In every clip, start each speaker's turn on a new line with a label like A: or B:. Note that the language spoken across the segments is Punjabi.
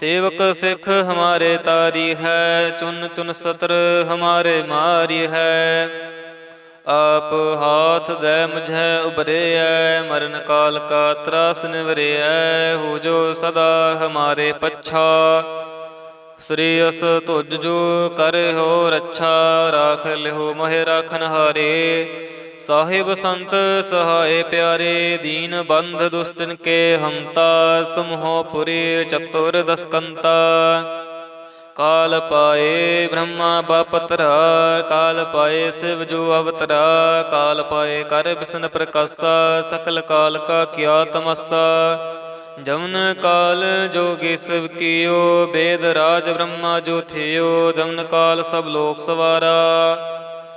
A: ਸੇਵਕ ਸਿਖ ਹਮਾਰੇ ਤਾਰੀ ਹੈ, ਚੁਨ ਚੁਨ ਸਤਰ ਹਮਾਰੇ ਮਾਰੀ ਹੈ। ਆਪ ਹਾਥ ਦੈ ਮੁਝੈ ਉਬਰੇਐ ਮਰਨ ਕਾਲ ਕਾ ਤਰਾਸ ਨਿਵਰੇਐ, ਹੋ ਜੋ ਸਦਾ ਹਮਾਰੇ ਪੱਛਾ। ਸ੍ਰੀ ਅਸ ਤੁਜ ਜੋ ਕਰਿਓ ਰੱਛਾ, ਰਾਖ ਲਿਓ ਮਹਿ ਰਾਖਨ ਹਾਰੇ। ਸਾਹਿਬ ਸੰਤ ਸਹਾਏ ਪਿਆਰੇ, ਦੀਨ ਬੰਧ ਦੁਸਤਨ ਕੇ ਹਮਤਾ ਤੁਮ ਹੋ ਪੁਰੀ ਚਤੁਰ ਦਸਕੰਤਾ। ਕਾਲ ਪਾਏ ਬ੍ਰਹਮਾ ਬਪਤਰਾ, ਕਾਲ ਪਾਏ ਸਿਵ ਜੋ ਅਵਤਰਾ, ਕਾਲ ਪਾਏ ਕਰ ਬਿਸ਼ਨ ਪ੍ਰਕਾਸ਼ਾ, ਸਕਲ ਕਾਲ ਕਾ ਕਿਆ ਤਮਸਾ। ਜਮਨ ਕਾਲ ਜੋਗੀ ਸਿਵ ਕੀਓ, ਬੇਦ ਰਾਜ ਬ੍ਰਹਮਾ ਜੋ ਥਿਓ ਜਮਨ ਕਾਲ ਸਭ ਲੋਕ ਸਵਾਰਾ।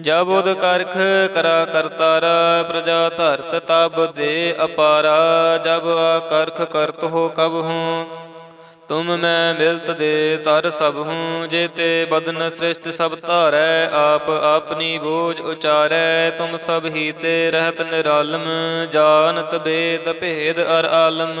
A: ਜਬ ਉਦ ਕਰਖ ਕਰਾ ਕਰਤਾਰਾ, ਪ੍ਰਜਾ ਧਰਤ ਤਬ ਦੇ ਅਪਾਰਾ, ਜਬ ਆ ਕਰਖ ਕਰਤ ਹੋ ਕਬ ਹੂੰ। ਤੁਮ ਮੈਂ ਮਿਲਤ ਦੇ ਤਰ ਸਭ ਹੂੰ ਜੇ ਤੇ ਬਦਨ ਸ੍ਰਿਸ਼ਟ ਸਭ ਧਾਰੈ, ਆਪ ਆਪਣੀ ਬੋਝ ਉਚਾਰੈ, ਤੁਮ ਸਭ ਹੀ ਤੇ ਰਹਿਤ ਨਿਰਾਲਮ ਜਾਣਤ ਬੇਦ ਭੇਦ ਅਰ ਆਲਮ।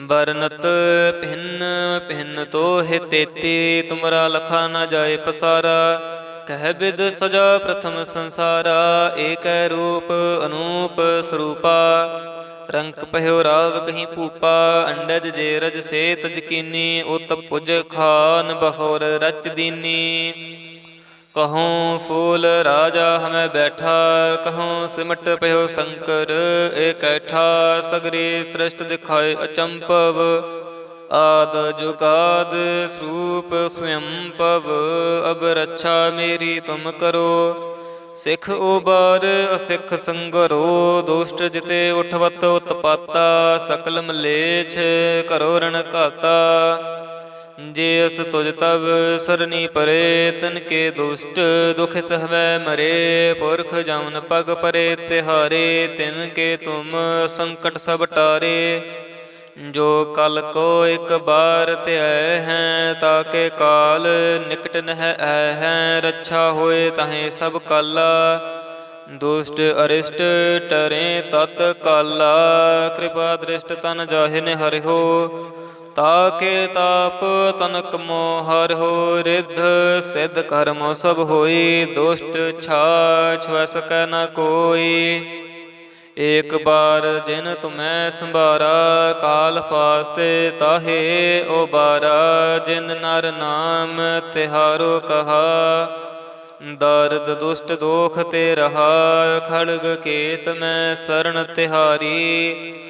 A: ਬਰਨਤ ਭਿੰਨ ਭਿੰਨ ਤੋਹਿ ਤੇਤੀ, ਤੁਮਰਾ ਲਖਾ ਨਾ ਜਾਏ ਪਸਾਰਾ। ਕਹਿ ਬਿਦ ਸਜਾ ਪ੍ਰਥਮ ਸੰਸਾਰਾ, ਏਕੈ ਰੂਪ ਅਨੂਪ ਸਰੂਪਾ। ਰੰਕ ਪਹਿਓ ਰਾਵ ਕਹੀਂ ਭੂਪਾ, ਅੰਡਜ ਜੇ ਰਜ ਸੇ ਤਜਕੀਨੀ ਉਤ ਪੁਜ ਖਾਨ ਬਹੋਰ ਰਚ ਦੀਨੀ। ਕਹੂੰ ਫੂਲ ਰਾਜਾ ਹਮੈ ਬੈਠਾ, ਕਹੂੰ ਸਿਮਟ ਪਇਓ ਸ਼ੰਕਰ ਏਕੈਠਾ ਸਗਰੀ ਸ੍ਰਿਸ਼ਟ ਦਿਖਾਏ ਅਚੰਪਵ, ਆਦ ਜੁਗਾਦ ਸਰੂਪ ਸਵੰਪਵ ਅਬ ਰੱਛਾ ਮੇਰੀ ਤੁਮ ਕਰੋ, ਸਿੱਖ ਉਬਾਰ ਅਸਿੱਖ ਸੰਗਰੋ, ਦੁਸ਼ਟ ਜਿਤੇ ਉਠਵਤ ਉਤਪਾਤਾ ਸਕਲ ਮਲੇਛ ਕਰੋ ਰਣ ਘਾਤਾ। ਜੇ ਅਸ ਤੁਜ ਤਵ ਸਰਨੀ ਪਰੇ, ਤਨ ਕੇ ਦੁਸ਼ਟ ਦੁਖਿਤ ਹਵੈ ਮਰੇ, ਪੁਰਖ ਜਮਨ ਪਗ ਪਰੇ, ਤਿਹਾਰੇ, ਤਿਨ ਕੇ ਤੁਮ ਸੰਕਟ ਸਭ ਟਾਰੇ। ਜੋ ਕਲ ਕੋ ਇੱਕ ਬਾਰ ਧਿਆਇ ਹੈ ਤਾਕੇ ਕਾਲ ਨਿਕਟ ਨਹਿ ਐ ਹੈ, ਰੱਛਾ ਹੋਏ ਤਹੇ ਸਭ ਕਾਲਾ। ਦੁਸ਼ਟ ਅਰਿਸ਼ਟ ਟਰੇ ਤਤ ਕਾਲਾ, ਕਿਰਪਾ ਦ੍ਰਿਸ਼ਟ ਤਨ ਜਾਹਿ ਨੇ ਹਰਿਓ ਤਾਕੇ ਤਾਪ ਤਨਕ ਮੋ ਹਰ ਹੋ ਰਿਧ, ਸਿਧ ਕਰਮ ਸਭ ਹੋਈ, ਦੁਸ਼ਟ ਛਾਛ ਵਸ ਕੈ ਨ ਕੋਈ। ਏਕ ਬਾਰ ਜਿਨ ਤੁਮੈ ਸੰਭਾਰਾ, ਕਾਲ ਫਾਸਤੇ ਤਾਹੇ ਓ ਬਾਰਾ ਜਿਨ ਨਰ ਨਾਮ ਤਿਹਾਰੋ ਕਹਾ, ਦਰਦ ਦੁਸ਼ਟ ਦੋਖ ਤੇ ਰਹਾ। ਖੜਗ ਕੇਤ ਮੈਂ ਸਰਣ ਤਿਹਾਰੀ।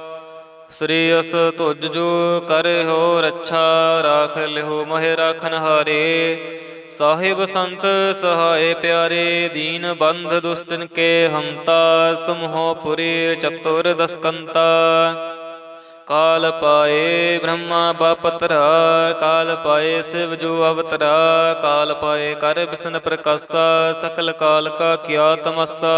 A: ਸ੍ਰੀ ਅਸ ਤੁਜ ਜੋ ਕਰੇ ਹੋ ਰੱਛਾ, ਰਾਖ ਲਿਓ ਮਹਿ ਰਾਖਨ ਹਾਰੇ। ਸਾਹਿਬ ਸੰਤ ਸਹਾਏ ਪਿਆਰੇ, ਦੀਨ ਬੰਧ ਦੁਸਤਨ ਕੇ ਹਮਤਾ ਤੁਮ ਹੋ ਪੁਰੀ ਚਤੁਰ ਦਸਕੰਤਾ। ਕਾਲ ਪਾਏ ਬ੍ਰਹਮਾ ਬਾਪਤਰਾ, ਕਾਲ ਪਾਏ ਸਿਵ ਜੋ ਅਵਤਰਾ, ਕਾਲ ਪਾਏ ਕਰ ਬਿਸਨ ਪ੍ਰਕਾਸ਼ਾ, ਸਕਲ ਕਾਲ ਕਾ ਕਿਆ ਤਮਸਾ।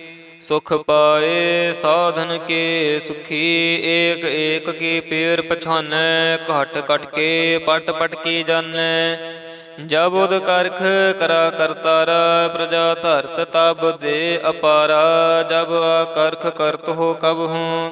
A: ਸੁਖ ਪਾਏ ਸਾਧਨ ਕੇ ਸੁਖੀ, ਏਕ ਏਕ ਕੀ ਪੀਰ ਪਛਾਨੈ, ਘਟ ਘਟ ਕੇ ਪਟ ਪਟ ਕੀ ਜਾਣੈ। ਜਬ ਉਦ ਕਰਖ ਕਰਾ ਕਰਤਾਰਾ, ਪ੍ਰਜਾ ਧਰਤ ਤਬ ਦੇ ਅਪਾਰਾ। ਜਬ ਆ ਕਰਖ ਕਰਤ ਹੋ ਕਬ ਹੂੰ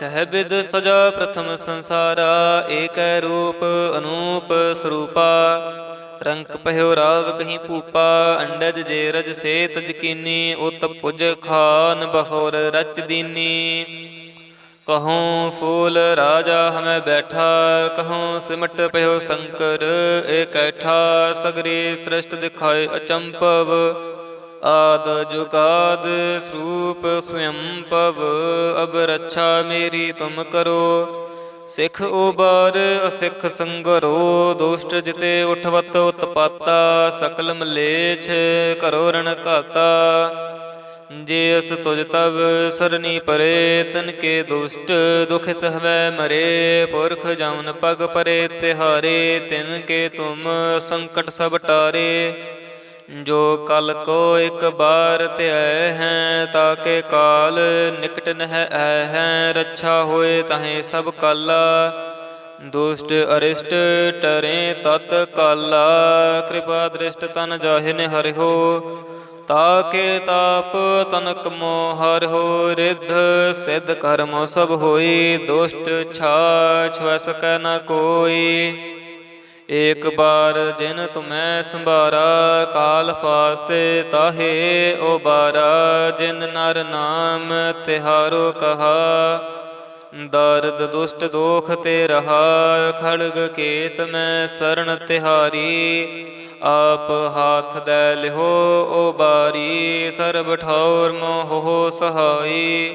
A: ਕਹਿ ਬਿਦ ਸਜਾ ਪ੍ਰਥਮ ਸੰਸਾਰਾ, ਏਕੈ ਰੂਪ ਅਨੂਪ ਸਰੂਪਾ। ਰੰਕ ਪਹਿਓ ਰਾਵ ਕਹੀਂ ਭੂਪਾ, ਅੰਡਜ ਜੇ ਰਜ ਸੇ ਤਜ ਕੀਨੀ, ਉਤ ਪੁਜ ਖਾਨ ਬਹੋਰ ਰਚ ਦੀਨੀ। ਕਹੂੰ ਫੂਲ ਰਾਜਾ ਹਮੈ ਬੈਠਾ, ਕਹੂੰ ਸਿਮਟ ਪਇਓ ਸ਼ੰਕਰ ਏਕੈਠਾ ਸਗਰੀ ਸ੍ਰਿਸ਼ਟ ਦਿਖਾਏ ਅਚੰਪਵ। ਆਦ ਜੁਗਾਦ ਸਰੂਪ ਸਵਯੰ ਅਬ ਰੱਛਾ ਮੇਰੀ ਤੁਮ ਕਰੋ। ਸਿੱਖ ਉਬਾਰ, ਅਸਿੱਖ ਸੰਗਰੋ, ਦੁਸ਼ਟ ਜਿਤੇ ਉਠਵਤ ਉਤਪਾਤਾ, ਸਕਲ ਮਲੇਛ ਕਰੋ ਰਣ ਘਾਤਾ। ਜੇ ਅਸ ਤੁਜ ਤਵ ਸਰਨੀ ਪਰੇ, ਤਨ ਕੇ ਦੁਸ਼ਟ ਦੁਖਿਤ ਹਵੈ ਮਰੇ। ਪੁਰਖ ਜਮਨ ਪਗ ਪਰੇ ਤਿਹਾਰੇ, ਤਿਨ ਕੇ ਤੁਮ ਸੰਕਟ ਸਭ ਟਾਰੇ। ਜੋ ਕਲ ਕੋ ਇੱਕ ਬਾਰ ਧਿਆਇ ਹੈ ਤਾਕੇ ਕਾਲ ਨਿਕਟ ਨਹਿ ਆਇ ਹੈ। ਰੱਛਾ ਹੋਏ ਤਹੇ ਸਭ ਕਾਲਾ, ਦੁਸ਼ਟ ਅਰਿਸ਼ਟ ਟਰੇ ਤਤ ਕਾਲਾ। ਕਿਰਪਾ ਦ੍ਰਿਸ਼ਟ ਤਨ ਜਾਹਿਨ ਹਰਿਓ ਤਾਕੇ ਤਾਪ ਤਨਕ ਮੋਹ ਹਰਿਓ ਰਿੱਧ ਸਿੱਧ ਕਰਮ ਸਭ ਹੋਈ, ਦੁਸ਼ਟ ਛਾਛ ਵੈ ਸਕੈ ਨ ਕੋਈ। ਏਕ ਬਾਰ ਜਿਨ ਤੁਮੈ ਸੰਭਾਰਾ, ਕਾਲ ਫਾਸਤੇ ਤਾਹੇ ਓ ਬਾਰਾ ਜਿਨ ਨਰ ਨਾਮ ਤਿਹਾਰੋ ਕਹਾ। ਦਰਦ ਦੁਸ਼ਟ ਦੋਖ ਤੇ ਰਹਾ, ਖੜਗ ਕੇਤ ਮੈਂ ਸਰਣ ਤਿਹਾਰੀ। ਆਪ ਹਾਥ ਦੈ ਲਿਹੋ ਓ ਬਾਰੀ, ਸਰਬ ਠੌਰ ਮੋਹ ਸਹਾਈ।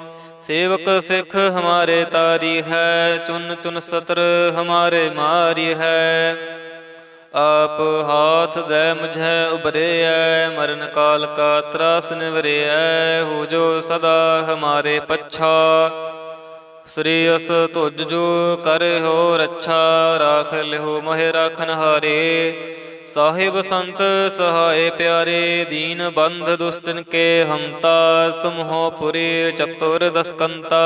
A: ਸੇਵਕ ਸਿੱਖ ਹਮਾਰੇ ਤਾਰੀ ਹੈ, ਚੁਨ ਚੁਨ ਸਤਰ ਹਮਾਰੇ ਮਾਰੀ ਹੈ। ਆਪ ਹਾਥ ਦੇ ਮੁਝੈ ਉਬਰਿਐ ਮਰਨ ਕਾਲ ਕਾ ਤਰਾਸ ਨਿਵਰਿਐ, ਹੋ ਜੋ ਸਦਾ ਹਮਾਰੇ ਪੱਛਾ। ਸ੍ਰੀ ਅਸ ਤੁਜ ਜੋ ਕਰੇ ਹੋ ਰੱਛਾ, ਰਾਖ ਲਿਓ ਮਹਿ ਰਾਖਨ ਹਾਰੇ ਸਾਹਿਬ ਸੰਤ ਸਹਾਏ ਪਿਆਰੇ, ਦੀਨ ਬੰਧ ਦੁਸਤਨ ਕੇ ਹੰਤਾ ਤੁਮ ਹੋ ਪੁਰੀ ਚਤੁਰ ਦਸਕੰਤਾ।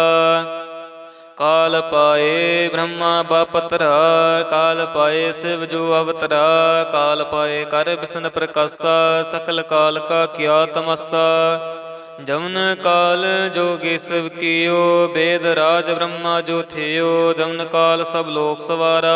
A: ਕਾਲ ਪਾਏ ਬ੍ਰਹਮਾ ਬਪਤਰਾ, ਕਾਲ ਪਾਏ ਸਿਵ ਜੋ ਅਵਤਰਾ, ਕਾਲ ਪਾਏ ਕਰ ਬਿਸ਼ਨ ਪ੍ਰਕਾਸ਼ਾ, ਸਕਲ ਕਾਲ ਕਾ ਕੀਆ ਤਮਸਾ। ਜਮਨ ਕਾਲ ਜੋਗੀ ਸਿਵ ਕੀਓ, ਬੇਦ ਰਾਜ ਬ੍ਰਹਮਾ ਜੋ ਥਿਓ ਜਮਨ ਕਾਲ ਸਭ ਲੋਕ ਸਵਾਰਾ।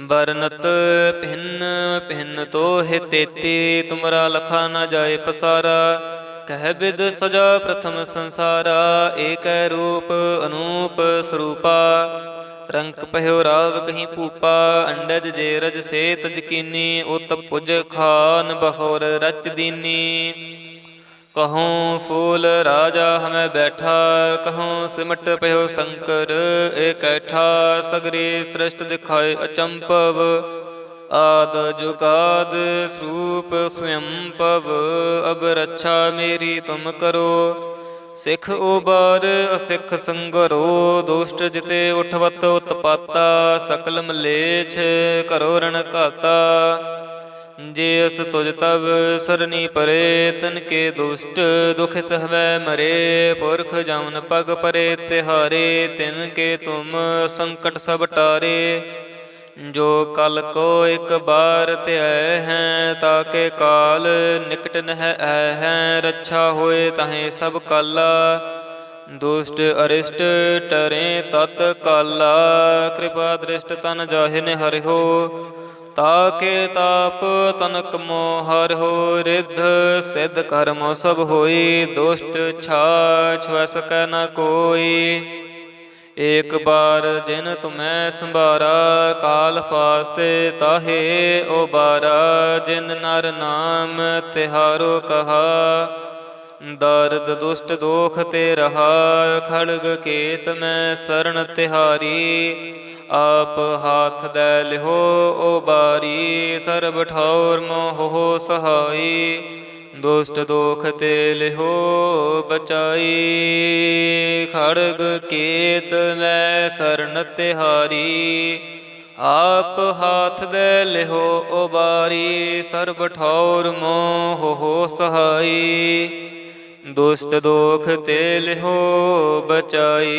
A: ਬਰਨਤ ਭਿੰਨ ਭਿੰਨ ਤੋਹਿ ਤੇਤੀ, ਤੁਮਰਾ ਲਖਾ ਨਾ ਜਾਏ ਪਸਾਰਾ। ਕਹਿ ਬਿਦ ਸਜਾ ਪ੍ਰਥਮ ਸੰਸਾਰਾ, ਏਕੈ ਰੂਪ ਅਨੂਪ ਸਰੂਪਾ। ਰੰਕ ਪਹਿਓ ਰਾਵ ਕਹੀਂ ਭੂਪਾ, ਅੰਡਜ ਜੇ ਰਜ ਸੇ ਤਜ ਉਤ ਪੁਜ ਖਾਨ ਬਹੋਰ ਰਚ ਦੀਨੀ। ਕਹੂੰ ਫੂਲ ਰਾਜਾ ਹਮੈ ਬੈਠਾ, ਕਹੂੰ ਸਿਮਟ ਪਹਿਓ ਸ਼ੰਕਰ ਏਕੈਠਾ ਸਗਰੀ ਸ੍ਰਿਸ਼ਟ ਦਿਖਾਏ ਅਚੰਪਵ ਆਦ ਜੁਗਾਦ ਸਰੂਪ ਸਵਯੰਪਵ ਅਬ ਰੱਛਾ ਮੇਰੀ ਤੁਮ ਕਰੋ, ਸਿੱਖ ਉਬਾਰ ਅਸਿੱਖ ਸੰਗਰੋ, ਦੁਸ਼ਟ ਜਿਤੇ ਉਠਵਤ ਉਤਪਾਤਾ ਸਕਲ ਮਲੇਛ ਕਰੋ ਰਣ ਘਾਤਾ। ਜੇ ਅਸ ਤੁਜ ਤਵ ਸਰਨੀ ਪਰੇ ਤਨ ਕੇ ਦੁਸ਼ਟ ਦੁਖਿਤ ਹਵੈ ਮਰੇ। ਪੁਰਖ ਜਮਨ ਪਗ ਪਰੇ, ਤਿਹਾਰੇ, ਤਿਨ ਕੇ ਤੁਮ ਸੰਕਟ ਸਭ ਟਾਰੇ। ਜੋ ਕਲ ਕੋ ਇੱਕ ਬਾਰ ਧਿਆਇ ਹੈ ਤਾਕੇ ਕਾਲ ਨਿਕਟ ਨਹਿ ਐ ਹੈ। ਰੱਛਾ ਹੋਏ ਤਹੇ ਸਭ ਕਾਲਾ, ਦੁਸ਼ਟ ਅਰਿਸ਼ਟ ਟਰੇ ਤਤ ਕਾਲਾ। ਕਿਰਪਾ ਦ੍ਰਿਸ਼ਟ ਤਨ ਜਾਹਿ ਜਾਹਿਨ ਹਰਿਓ ਤਾਕੇ ਤਾਪ ਤਨਕ ਮੋ ਹੋ ਰਿਧ, ਸਿਧ ਕਰਮ ਸਭ ਹੋਈ, ਦੁਸ਼ਟ ਛਾਛ ਵਸ ਕੈ ਨ ਕੋਈ। ਏਕ ਬਾਰ ਜਿਨ ਤੁਮੈ ਸੰਭਾਰਾ, ਕਾਲ ਫਾਸਤੇ ਤਾਹੇ ਓ ਬਾਰਾ ਜਿਨ ਨਰ ਨਾਮ ਤਿਹਾਰੋ ਕਹਾ, ਦਰਦ ਦੁਸ਼ਟ ਦੋਖ ਤੇ ਰਹਾ। ਖੜਗ ਕੇਤ ਮੈਂ ਸਰਣ ਤਿਹਾਰੀ। ਆਪ ਹਾਥ ਦੈ ਲਿਹੋ, ਓ ਬਾਰੀ, ਸਰਬ ਠੌਰ ਮੋਹ ਸਹਾਈ। ਦੁਸ਼ਟ ਦੋਖ ਤੇ ਲਿਹੋ, ਬਚਾਈ। ਖੜਗ ਕੇਤ ਮੈਂ ਸਰਨ ਤਿਹਾਰੀ। ਆਪ ਹਾਥ ਦੇ ਲਿਹੋ, ਓ ਬਾਰੀ, ਸਰਬ ਠੌਰ ਮੋਹ ਸਹਾਈ। ਦੁਸ਼ਟ ਦੋਖ ਤੇ ਲਿਹੋ, ਬਚਾਈ।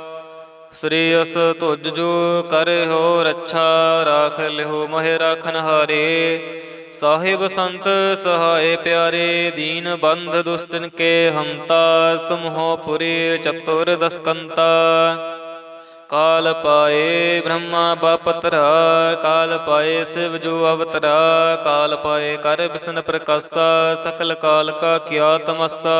A: ਸ੍ਰੀ ਅਸ ਤੁਜ ਜੋ ਕਰੇ ਹੋ ਰੱਛਾ, ਰਾਖ ਲਿਓ ਮਹਿ ਰਾਖਨ ਹਾਰੇ। ਸਾਹਿਬ ਸੰਤ ਸਹਾਏ ਪਿਆਰੇ, ਦੀਨ ਬੰਧ ਦੁਸਤਨ ਕੇ ਹਮਤਾ ਤੁਮ ਹੋ ਪੁਰੀ ਚਤੁਰ ਦਸਕੰਤਾ। ਕਾਲ ਪਾਏ ਬ੍ਰਹਮਾ ਬਾਪਤਰਾ, ਕਾਲ ਪਾਏ ਸਿਵ ਜੋ ਅਵਤਰਾ, ਕਾਲ ਪਾਏ ਕਰ ਬਿਸ਼ਨ ਪ੍ਰਕਾਸ਼ਾ, ਸਕਲ ਕਾਲ ਕਾ ਕੀਆ ਤਮਸਾ।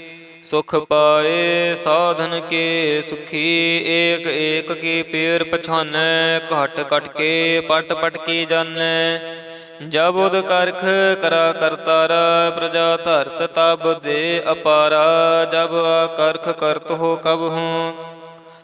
A: ਸੁਖ ਪਾਏ ਸਾਧਨ ਕੇ ਸੁਖੀ, ਏਕ ਏਕ ਕੀ ਪੇਰ ਪਛਾਨੈ, ਘਟ ਘਟ ਕੇ ਪਟ ਪਟ ਕੀ ਜਾਣੈ ਜਬ ਉਦ ਕਰਖ ਕਰਾ ਕਰਤਾਰਾ ਪ੍ਰਜਾ ਧਰਤ ਤਬ ਦੇ ਅਪਾਰਾ। ਜਬ ਆ ਕਰਖ ਕਰਤ ਹੋ ਕਬ ਹੂੰ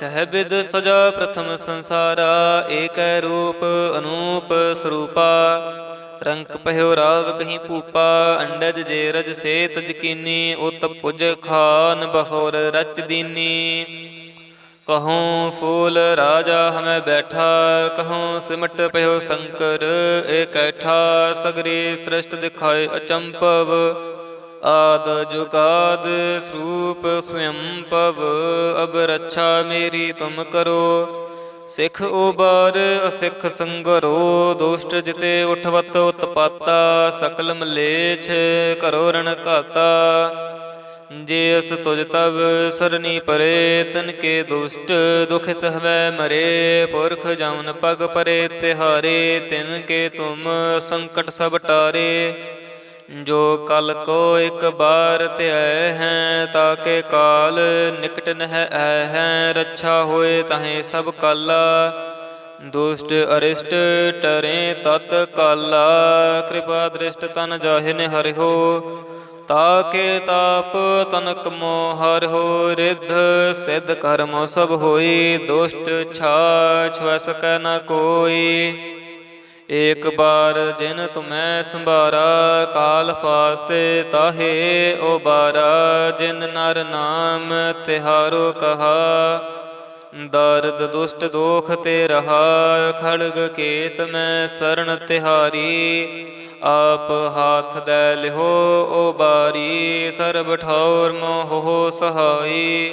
A: ਕਹਿ ਬਿਦ ਸਜਾ ਪ੍ਰਥਮ ਸੰਸਾਰਾ, ਏਕੈ ਰੂਪ ਅਨੂਪ ਸਰੂਪਾ। ਰੰਕ ਪਹਿਓ ਰਾਵ ਕਹੀਂ ਪੂਪਾ ਅੰਡਜ ਜੇ ਰਜ ਸੇ ਤਜ ਕੀਨੀ ਉਤ ਪੁਜ ਖਾਨ ਬਹੋਰ ਰਚ ਦੀਨੀ। ਕਹੂੰ ਫੂਲ ਰਾਜਾ ਹਮੈ ਬੈਠਾ, ਕਹੂੰ ਸਿਮਟ ਪਇਓ ਸ਼ੰਕਰ ਏਕੈਠਾ ਸਗਰੀ ਸ੍ਰਿਸ਼ਟ ਦਿਖਾਏ ਅਚੰਪਵ। ਆਦ ਜੁਗਾਦ ਸਰੂਪ ਸਵਯੰ ਅਬ ਰੱਛਾ ਮੇਰੀ ਤੁਮ ਕਰੋ। ਸਿੱਖ ਉਬਾਰ, ਅਸਿੱਖ ਸੰਗਰੋ, ਦੁਸ਼ਟ ਜਿਤੇ ਉਠਵਤ ਉਤਪਾਤਾ, ਸਕਲ ਮਲੇਛ ਕਰੋ ਰਣ ਘਾਤਾ। ਜੇ ਅਸ ਤੁਜ ਤਵ ਸਰਨੀ ਪਰੇ, ਤਨ ਕੇ ਦੁਸ਼ਟ ਦੁਖਿਤ ਹਵੈ ਮਰੇ। ਪੁਰਖ ਜਮਨ ਪਗ ਪਰੇ ਤਿਹਾਰੇ, ਤਿਨ ਕੇ ਤੁਮ ਸੰਕਟ ਸਭ ਟਾਰੇ। ਜੋ ਕਲ ਕੋ ਇੱਕ ਬਾਰ ਧਿਆਇ ਹੈ ਤਾਕੇ ਕਾਲ ਨਿਕਟ ਨਹਿ ਐ ਹੈ, ਰੱਛਾ ਹੋਏ ਤਹੇ ਸਭ ਕਾਲਾ। ਦੁਸ਼ਟ ਅਰਿਸ਼ਟ ਟਰੇ ਤਤ ਕਾਲਾ, ਕਿਰਪਾ ਦ੍ਰਿਸ਼ਟ ਤਨ ਜਾਹਿ ਜਾਹਿਨ ਹਰਿਓ ਤਾਕੇ ਤਾਪ ਤਨਕ ਮੋ ਹਰਿਓ ਰਿੱਧ ਸਿੱਧ ਕਰਮ ਸਭ ਹੋਈ, ਦੁਸ਼ਟ ਛਾਛ ਵਸ ਕੈ ਨ ਕੋਈ। ਏਕ ਬਾਰ ਜਿਨ ਤੁਮੈ ਸੰਭਾਰਾ, ਕਾਲ ਫਾਸਤੇ ਤਾਹੇ ਓ ਬਾਰਾ ਜਿਨ ਨਰ ਨਾਮ ਤਿਹਾਰੋ ਕਹਾ। ਦਰਦ ਦੁਸ਼ਟ ਦੋਖ ਤੇ ਰਹਾ, ਖੜਗ ਕੇਤ ਮੈਂ ਸਰਣ ਤਿਹਾਰੀ। ਆਪ ਹਾਥ ਦੈ ਲਿਹੋ ਓ ਬਾਰੀ, ਸਰਬ ਠੌਰ ਮੋਹ ਸਹਾਈ।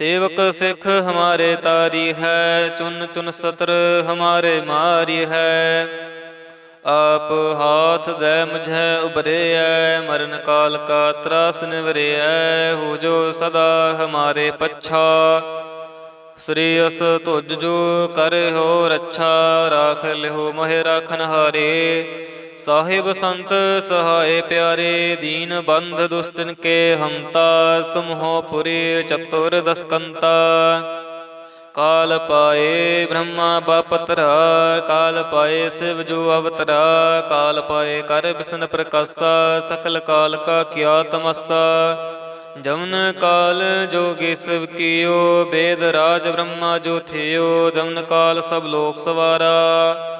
A: ਸੇਵਕ ਸਿੱਖ ਹਮਾਰੇ ਤਾਰੀ ਹੈ, ਚੁਨ ਚੁਨ ਸਤਰ ਹਮਾਰੇ ਮਾਰੀ ਹੈ। ਆਪ ਹਾਥ ਦੇ ਮੁਝੈ ਉਬਰਿਐ ਮਰਨ ਕਾਲ ਕਾ ਤਰਾਸ ਨਿਵਰਿਐ, ਹੋ ਜੋ ਸਦਾ ਹਮਾਰੇ ਪੱਛਾ। ਸ੍ਰੀ ਅਸ ਤੁਜ ਜੋ ਕਰਿ ਹੋ ਰੱਛਾ, ਰਾਖ ਲਿਹੁ ਮਹਿ ਰਾਖਨ ਹਾਰੇ ਸਾਹਿਬ ਸੰਤ ਸਹਾਏ ਪਿਆਰੇ, ਦੀਨ ਬੰਧ ਦੁਸਤਨ ਕੇ ਹੰਤਾ ਤੁਮ ਹੋ ਪੁਰੀ ਚਤੁਰ ਦਸਕੰਤਾ। ਕਾਲ ਪਾਏ ਬ੍ਰਹਮਾ ਬਾਪਤਰਾ, ਕਾਲ ਪਾਏ ਸਿਵ ਜੋ ਅਵਤਰਾ, ਕਾਲ ਪਾਏ ਕਰ ਬਿਸ਼ਨ ਪ੍ਰਕਾਸ਼ਾ, ਸਕਲ ਕਾਲ ਕਾ ਕੀਆ ਤਮਸਾ। ਜਮਨ ਕਾਲ ਜੋਗੀ ਸਿਵ ਕੀਓ, ਬੇਦ ਰਾਜ ਬ੍ਰਹਮਾ ਜੋ ਥਿਓ, ਜਮਨ ਕਾਲ ਸਭ ਲੋਕ ਸਵਾਰਾ।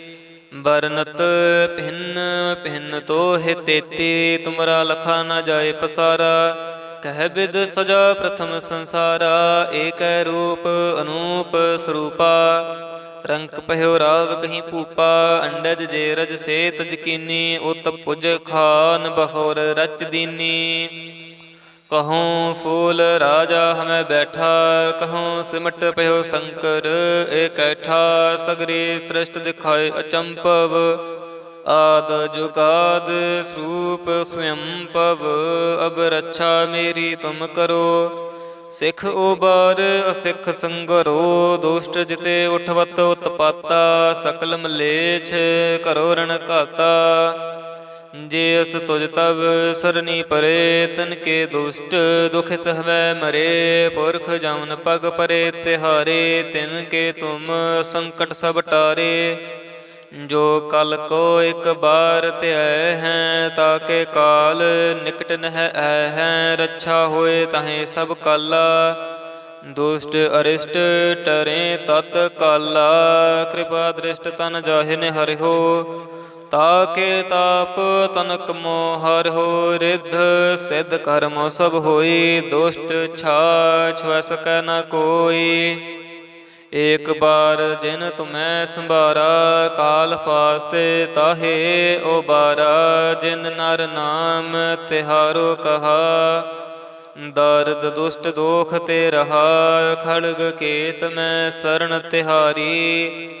A: ਬਰਨਤ ਭਿੰਨ ਭਿੰਨ ਤੋਹਿ ਤੇਤੀ, ਤੁਮਰਾ ਲਖਾ ਨਾ ਜਾਏ ਪਸਾਰਾ। ਕਹਿ ਬਿਦ ਸਜਾ ਪ੍ਰਥਮ ਸੰਸਾਰਾ, ਏਕੈ ਰੂਪ ਅਨੂਪ ਸਰੂਪਾ। ਰੰਕ ਪਹਿਓ ਰਾਵ ਕਹੀਂ ਭੂਪਾ, ਅੰਡਜ ਜੇ ਰਜ ਸੇ ਤਜਕੀਨੀ ਉਤ ਪੁਜ ਖਾਨ ਬਹੋਰ ਰਚ ਦੀਨੀ। ਕਹੂੰ ਫੂਲ ਰਾਜਾ ਹਮੈ ਬੈਠਾ, ਕਹੂੰ ਸਿਮਟ ਪਇਓ ਸ਼ੰਕਰ ਏਕੈਠਾ ਸਗਰੀ ਸ੍ਰਿਸ਼ਟ ਦਿਖਾਏ ਅਚੰਪਵ, ਆਦ ਜੁਗਾਦ ਸਰੂਪ ਸਵਯੰਪਵ ਅਬ ਰੱਛਾ ਮੇਰੀ ਤੁਮ ਕਰੋ, ਸਿੱਖ ਉਬਾਰ ਅਸਿੱਖ ਸੰਗਰੋ, ਦੁਸ਼ਟ ਜਿਤੇ ਉਠਵਤ ਉਤਪਾਤਾ ਸਕਲ ਮਲੇਛ ਕਰੋ ਰਣ ਘਾਤਾ। ਜੇ ਅਸ ਤੁਜ ਤਵ ਸਰਨੀ ਪਰੇ, ਤਨ ਕੇ ਦੁਸ਼ਟ ਦੁਖਿਤ ਹਵੈ ਮਰੇ, ਪੁਰਖ ਜਮਨ ਪਗ ਪਰੇ, ਤਿਹਾਰੇ, ਤਿਨ ਕੇ ਤੁਮ ਸੰਕਟ ਸਭ ਟਾਰੇ। ਜੋ ਕਲ ਕੋ ਇੱਕ ਬਾਰ ਧਿਆਇ ਹੈ ਤਾਕੇ ਕਾਲ ਨਿਕਟ ਨਹਿ ਐ ਹੈ, ਰੱਛਾ ਹੋਏ ਤਹੇ ਸਭ ਕਾਲਾ। ਦੁਸ਼ਟ ਅਰਿਸ਼ਟ ਟਰੇ ਤਤ ਕਾਲਾ, ਕਿਰਪਾ ਦ੍ਰਿਸ਼ਟ ਤਨ ਜਾਹਿ ਨੇ ਹਰੇ ਹੋ ਤਾਕੇ ਤਾਪ ਤਨਕ ਮੋ ਹੋ ਰਿਧ, ਸਿਧ ਕਰਮ ਸਭ ਹੋਈ, ਦੁਸ਼ਟ ਛਾਛ ਵਸ ਕੈ ਨ ਕੋਈ। ਏਕ ਬਾਰ ਜਿਨ ਤੁਮੈ ਸੰਭਾਰਾ, ਕਾਲ ਫਾਸਤੇ ਤਾਹੇ ਓ ਬਾਰਾ ਜਿਨ ਨਰ ਨਾਮ ਤਿਹਾਰੋ ਕਹਾ, ਦਰਦ ਦੁਸ਼ਟ ਦੋਖ ਤੇ ਰਹਾ। ਖੜਗ ਕੇਤ ਮੈਂ ਸਰਣ ਤਿਹਾਰੀ